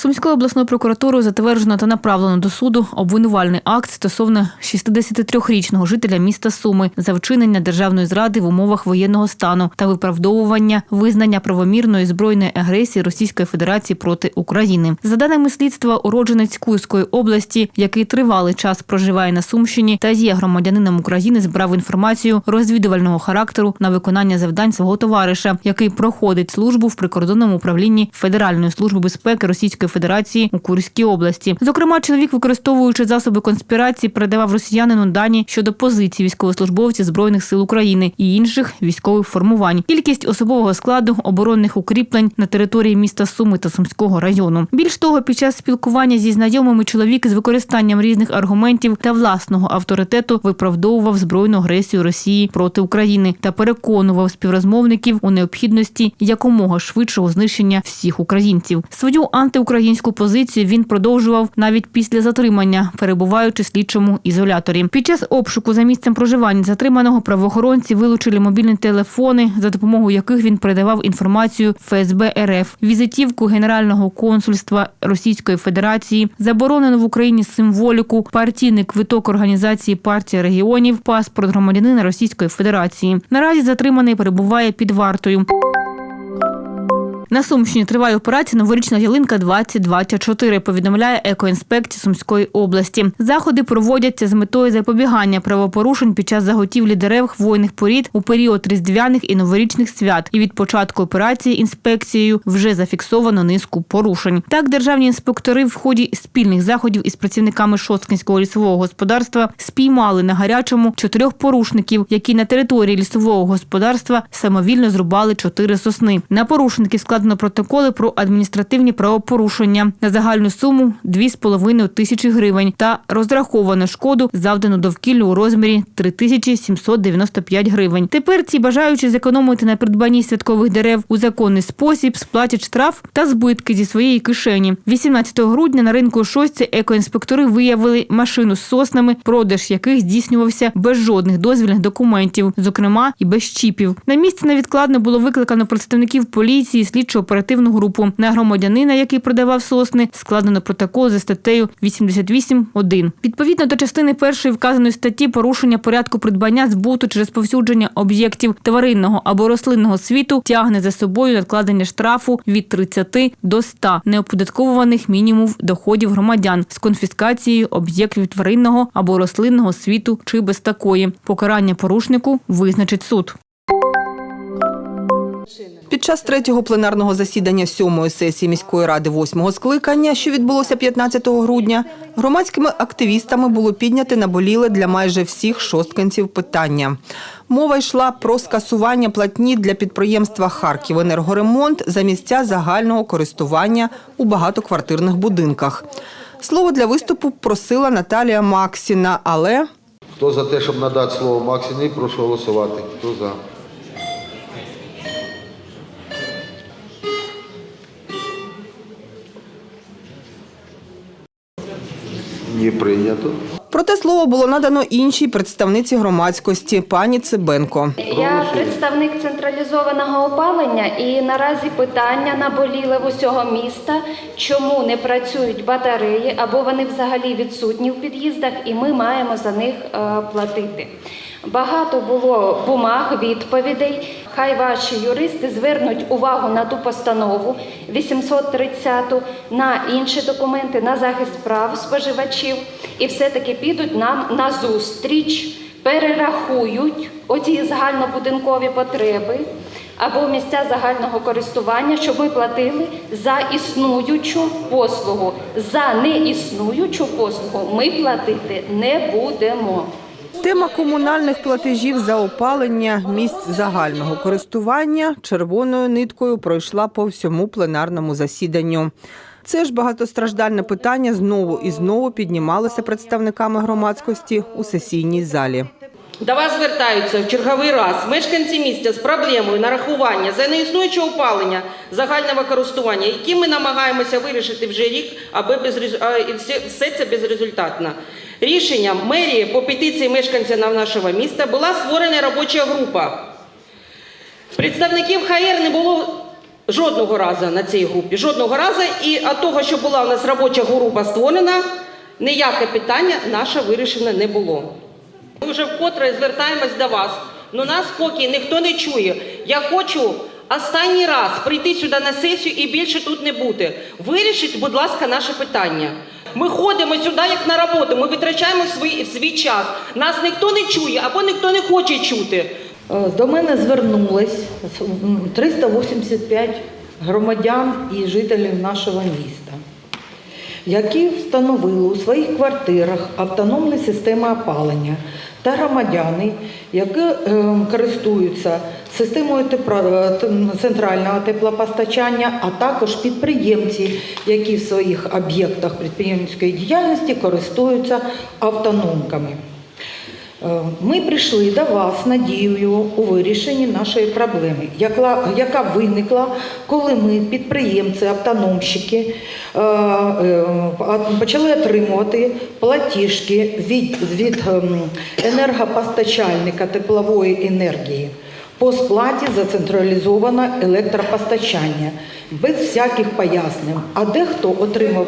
Сумською обласною прокуратурою затверджено та направлено до суду обвинувальний акт стосовно 63-річного жителя міста Суми за вчинення державної зради в умовах воєнного стану та виправдовування визнання правомірної збройної агресії Російської Федерації проти України. За даними слідства, уродженець Курської області, який тривалий час проживає на Сумщині та є громадянином України, збрав інформацію розвідувального характеру на виконання завдань свого товариша, який проходить службу в прикордонному управлінні Федеральної служби безпеки Російської Федерації у Курській області. Зокрема, чоловік, використовуючи засоби конспірації, передавав росіянину дані щодо позицій військовослужбовців збройних сил України і інших військових формувань, кількість особового складу оборонних укріплень на території міста Суми та Сумського району. Більш того, під час спілкування зі знайомими чоловік з використанням різних аргументів та власного авторитету виправдовував збройну агресію Росії проти України та переконував співрозмовників у необхідності якомога швидшого знищення всіх українців. Свою антиукраїнську позицію він продовжував навіть після затримання, перебуваючи в слідчому ізоляторі. Під час обшуку за місцем проживання затриманого правоохоронці вилучили мобільні телефони, за допомогою яких він передавав інформацію ФСБ РФ, візитівку Генерального консульства Російської Федерації, заборонену в Україні символіку, партійний квиток організації партія регіонів, паспорт громадянина Російської Федерації. Наразі затриманий перебуває під вартою. На Сумщині триває операція Новорічна ялинка 2024, повідомляє екоінспекція Сумської області. Заходи проводяться з метою запобігання правопорушень під час заготівлі дерев хвойних порід у період різдвяних і новорічних свят. І від початку операції інспекцією вже зафіксовано низку порушень. Так, державні інспектори в ході спільних заходів із працівниками Шосткинського лісового господарства спіймали на гарячому чотирьох порушників, які на території лісового господарства самовільно зрубали чотири сосни. На порушників складено протоколи про адміністративні правопорушення на загальну суму 2,5 тисячі гривень та розраховано шкоду, завдану довкіллю у розмірі 3795 гривень. Тепер ці бажаючі зекономити на придбанні святкових дерев у законний спосіб сплатять штраф та збитки зі своєї кишені. 18 грудня на ринку Шостя екоінспектори виявили машину з соснами, продаж яких здійснювався без жодних дозвільних документів, зокрема і без чіпів. На місці невідкладно було викликано представників поліції, слідчо-оперативну групу. На громадянина, який продавав сосни, складено протокол за статтею 88.1. Відповідно до частини першої вказаної статті порушення порядку придбання збуту чи розповсюдження об'єктів тваринного або рослинного світу тягне за собою надкладення штрафу від 30 до 100 неоподатковуваних мінімум доходів громадян з конфіскацією об'єктів тваринного або рослинного світу чи без такої. Покарання порушнику визначить суд. Під час третього пленарного засідання сьомої сесії міської ради восьмого скликання, що відбулося 15 грудня, громадськими активістами було підняте наболіле для майже всіх шосткинців питання. Мова йшла про скасування платні для підприємства «Харківенергоремонт» за місця загального користування у багатоквартирних будинках. Слово для виступу просила Наталія Максіна, але Хто за те, щоб надати слово Максині, прошу голосувати. Хто за? Прийнято. Проте слово було надано іншій представниці громадськості пані Цибенко. Я представник централізованого опалення, і наразі питання наболіле в усього міста, чому не працюють батареї або вони взагалі відсутні в під'їздах, і ми маємо за них е, платити. Багато було бумаг, відповідей. Хай ваші юристи звернуть увагу на ту постанову 830, на інші документи, на захист прав споживачів, і все-таки підуть нам на зустріч, перерахують оці загальнобудинкові потреби або місця загального користування, щоб ми платили за існуючу послугу. За неіснуючу послугу ми платити не будемо. Тема комунальних платежів за опалення місць загального користування червоною ниткою пройшла по всьому пленарному засіданню. Це ж багатостраждальне питання знову і знову піднімалося представниками громадськості у сесійній залі. До вас звертаються в черговий раз мешканці міста з проблемою нарахування за неіснуюче опалення загального користування, які ми намагаємося вирішити вже рік, аби без і все це безрезультатно. Рішенням мерії по петиції мешканців нашого міста була створена робоча група. Представників ХР не було Жодного разу на цій групі, жодного разу. І від того, що була у нас робоча група створена, ніяке питання наше вирішено не було. Ми вже вкотре звертаємось до вас. Ну нас поки ніхто не чує. Я хочу останній раз прийти сюди на сесію і більше тут не бути. Вирішіть, будь ласка, наше питання. Ми ходимо сюди як на роботу, ми витрачаємо свій, свій час. Нас ніхто не чує або ніхто не хоче чути. Е, До мене звернулось м, 385 громадян і жителів нашого міста, які встановили у своїх квартирах автономні системи опалення та громадяни, які е, користуються системою е, центрального теплопостачання, а також підприємці, які в своїх об'єктах підприємницької діяльності користуються автономками. Е, Ми прийшли до вас надією у вирішенні нашої проблеми, яка, виникла, коли ми, підприємці, автономщики, е, е, почали отримувати платіжки від, від ем, енергопостачальника теплової енергії по сплаті за централізоване електропостачання без всяких пояснень. А дехто отримав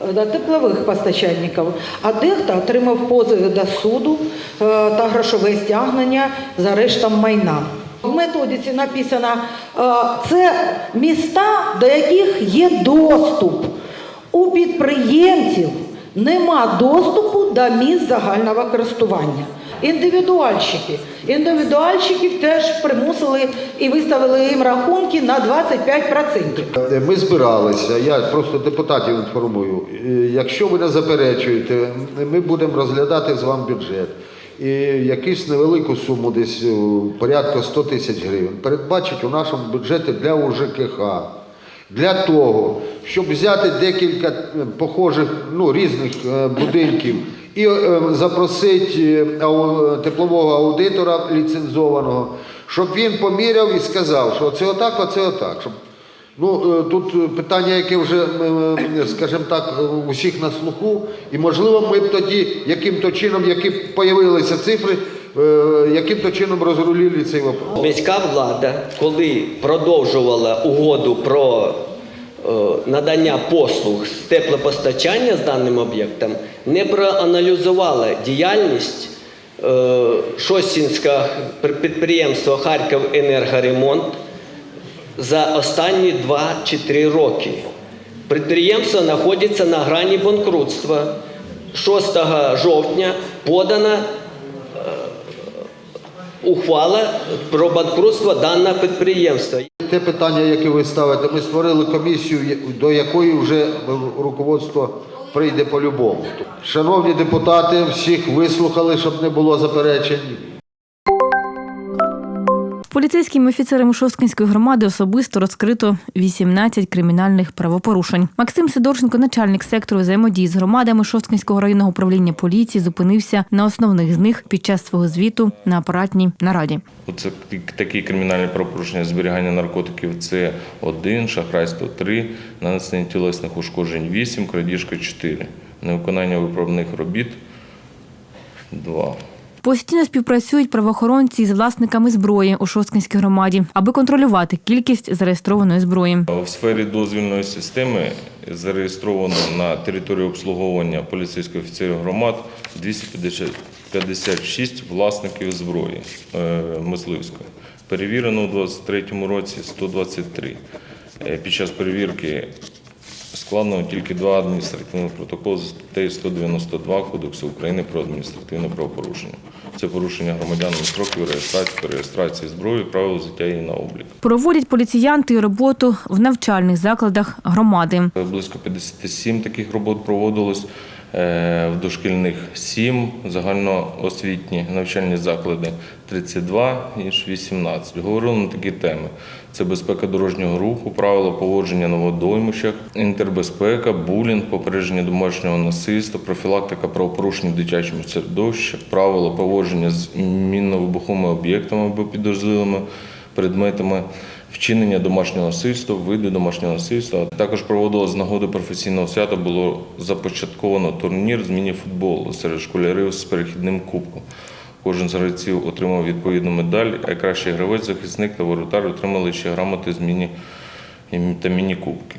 до теплових постачальників, а дехто отримав позови до суду е, та грошове стягнення за рештом майна. В методиці написано, е, це міста, до яких є доступ. У підприємців нема доступу до місць загального користування. Індивідуальщики. Індивідуальщиків теж примусили і виставили їм рахунки на 25%. Е, Ми збиралися, я просто депутатів інформую. Якщо ви не заперечуєте, ми будемо розглядати з вами бюджет. І якусь невелику суму, десь е, порядка 100 тисяч гривень, передбачить у нашому бюджеті для УЖКХ. Для того, щоб взяти декілька е, похожих, ну, різних е, будинків і е, запросити е, теплового аудитора ліцензованого, щоб він поміряв і сказав, що це отак, а це отак. Ну, е, тут питання, яке вже, скажімо так, у всіх на слуху, і можливо ми б тоді яким-то чином, які появилися цифри, е, яким-то чином розрулили цей вопрос. Міська влада, коли продовжувала угоду про надання послуг з теплопостачання з даним об'єктом, не проаналізувала діяльність е, Шостінського підприємства Харків енергоремонт за останні 2 чи 3 роки. Підприємство знаходиться на грані банкрутства. 6 жовтня подана ухвала про банкрутство даного підприємства. Те питання, яке ви ставите, ми створили комісію, до якої вже руководство прийде по-любому. Шановні депутати, всіх вислухали, щоб не було заперечень. Поліцейськими офіцерами Шосткинської громади особисто розкрито 18 кримінальних правопорушень. Максим Сидорченко, начальник сектору взаємодії з громадами Шосткинського районного управління поліції, зупинився на основних з них під час свого звіту на апаратній нараді. Оце такі кримінальні правопорушення зберігання наркотиків це один, шахрайство три, нанесення тілесних ушкоджень вісім, крадіжка чотири, невиконання виправних робіт два. Постійно співпрацюють правоохоронці з власниками зброї у Шосткинській громаді, аби контролювати кількість зареєстрованої зброї. В сфері дозвільної системи зареєстровано на території обслуговування поліцейських офіцерів громад 256 власників зброї е, мисливської. Перевірено у 2023 році 123. Е, Під час перевірки складено тільки два адміністративних протоколи з статтею 192 Кодексу України про адміністративне правопорушення. Це порушення громадянами строків реєстрації та реєстрації зброї, правил взяття її на облік. Проводять поліціянти роботу в навчальних закладах громади. Близько 57 таких робот проводилось. е, В дошкільних 7, загальноосвітні навчальні заклади 32, інш 18. Говорили на такі теми: це безпека дорожнього руху, правила поводження на водоймищах, інтербезпека, булінг, попередження домашнього насильства, профілактика правопорушень в дитячому середовищі, правила поводження з мінно-вибуховими об'єктами або підозрілими предметами, вчинення домашнього насильства, види домашнього насильства. Також проводилось з нагоди професійного свята. Було започатковано турнір з міні-футболу серед школярів з перехідним кубком. Кожен з гравців отримав відповідну медаль, а кращий гравець, захисник та воротар отримали ще грамоти з міні та міні-кубки.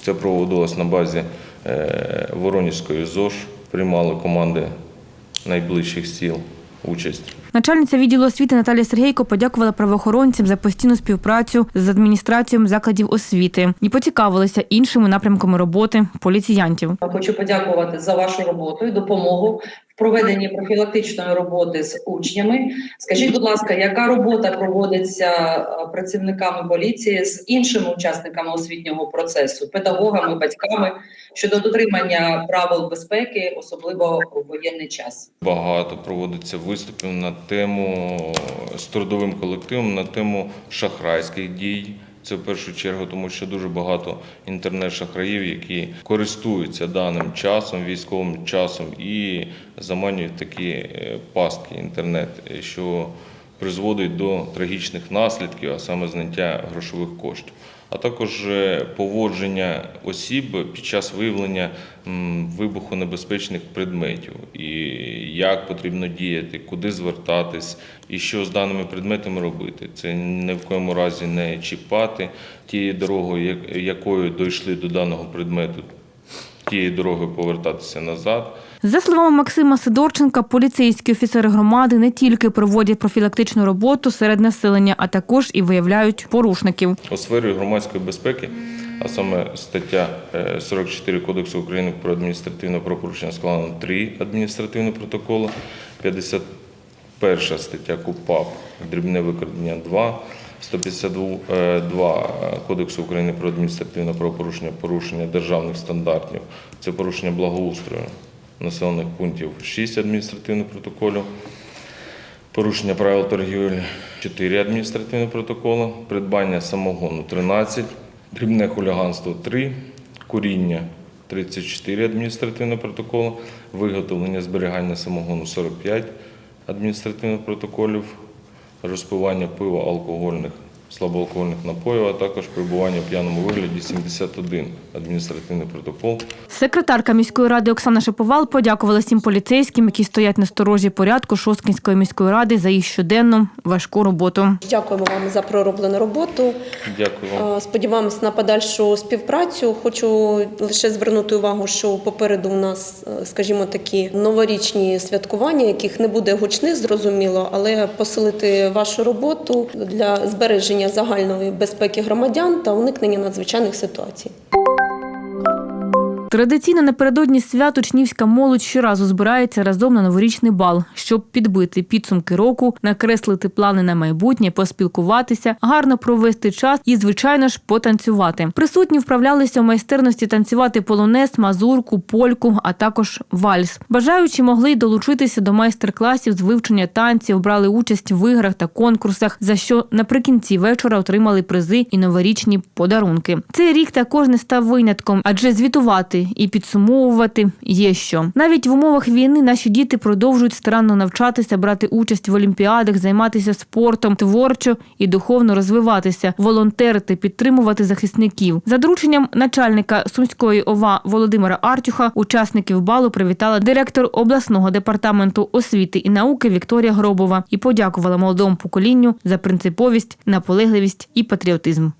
Це проводилось на базі е, Воронізької ЗОЖ. Приймали команди найближчих сіл участь. Начальниця відділу освіти Наталія Сергійко подякувала правоохоронцям за постійну співпрацю з адміністрацією закладів освіти і поцікавилися іншими напрямками роботи поліціянтів. Хочу подякувати за вашу роботу і допомогу проведенні профілактичної роботи з учнями. Скажіть, будь ласка, яка робота проводиться е, працівниками поліції з іншими учасниками освітнього процесу, педагогами, батьками щодо дотримання правил безпеки, особливо у воєнний час? Багато проводиться виступів на тему з трудовим колективом, на тему шахрайських дій. Це в першу чергу, тому що дуже багато інтернет-шахраїв, які користуються даним часом, військовим часом і заманюють такі е, пастки інтернет, е, що призводить до трагічних наслідків, а саме зняття грошових коштів. А також е, поводження осіб під час виявлення вибухонебезпечних предметів, і як потрібно діяти, куди звертатись, і що з даними предметами робити. Це ні в коєму разі не чіпати тією дорогою, як- якою дійшли до даного предмету, тією дорогою повертатися назад. За словами Максима Сидорченка, поліцейські офіцери громади не тільки проводять профілактичну роботу серед населення, а також і виявляють порушників. У сфері громадської безпеки, а саме стаття е, 44 Кодексу України про адміністративне правопорушення складено 3 адміністративні протоколи, 51 стаття КУПАП дрібне викрадення 2, 152 Кодексу України про адміністративне правопорушення порушення державних стандартів, це порушення благоустрою населених пунктів. 6 адміністративних протоколів. Порушення правил торгівлі. 4 адміністративні протоколи, придбання самогону 13, дрібне хуліганство 3, куріння 34 адміністративні протоколи, виготовлення зберігання самогону 45 адміністративних протоколів, розпивання пива алкогольних, слабоалкогольних напоїв, а також перебування в п'яному вигляді 71 адміністративний протокол. Секретарка міської ради Оксана Шиповал подякувала всім поліцейським, які стоять на сторожі порядку Шосткінської міської ради за їх щоденну важку роботу. Дякуємо вам за пророблену роботу. Дякую вам. Е, Сподіваємось на подальшу співпрацю. Хочу лише звернути увагу, що попереду у нас, е, скажімо, такі новорічні святкування, яких не буде гучних, зрозуміло, але посилити вашу роботу для збереження загальної безпеки громадян та уникнення надзвичайних ситуацій. Традиційно напередодні свят учнівська молодь щоразу збирається разом на новорічний бал, щоб підбити підсумки року, накреслити плани на майбутнє, поспілкуватися, гарно провести час і, звичайно ж, потанцювати. Присутні вправлялися у майстерності танцювати полонез, мазурку, польку, а також вальс. Бажаючі могли долучитися до майстер-класів з вивчення танців, брали участь в іграх та конкурсах, за що наприкінці вечора отримали призи і новорічні подарунки. Цей рік також не став винятком, адже звітувати і підсумовувати є що. Навіть в умовах війни наші діти продовжують старанно навчатися, брати участь в олімпіадах, займатися спортом, творчо і духовно розвиватися, волонтерити, підтримувати захисників. За дорученням начальника сумської ОВА Володимира Артюха, учасників балу привітала директор обласного департаменту освіти і науки Вікторія Гробова і подякувала молодому поколінню за принциповість, наполегливість і патріотизм.